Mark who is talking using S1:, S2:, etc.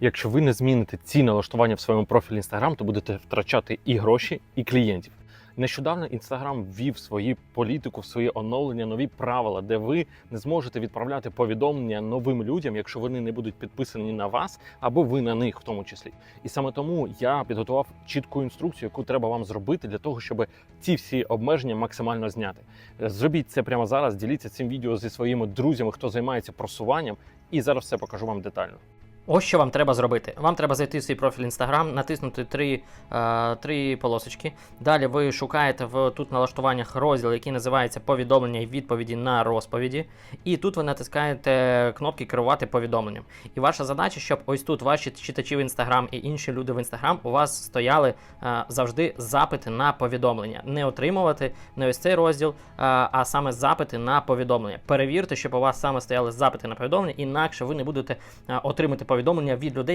S1: Якщо ви не зміните ці налаштування в своєму профілі Instagram, то будете втрачати і гроші, і клієнтів. Нещодавно Instagram ввів свою політику, свої оновлення, нові правила, де ви не зможете відправляти повідомлення новим людям, якщо вони не будуть підписані на вас або ви на них, в тому числі. І саме тому я підготував чітку інструкцію, яку треба вам зробити для того, щоб ці всі обмеження максимально зняти. Зробіть це прямо зараз. Діліться цим відео зі своїми друзями, хто займається просуванням, і зараз все покажу вам детально.
S2: Ось що вам треба зробити. Вам треба зайти в свій профіль Instagram, натиснути три, е, три полосочки. Далі ви шукаєте в тут налаштуваннях розділ, який називається повідомлення і відповіді на розповіді. І тут ви натискаєте кнопки керувати повідомленням. І ваша задача, щоб ось тут ваші читачі в Instagram і інші люди в Instagram у вас стояли е, завжди запити на повідомлення. Не отримувати не ось цей розділ, е, а саме запити на повідомлення. Перевірте, щоб у вас саме стояли запити на повідомлення, інакше ви не будете е, отримати повідомлення від людей.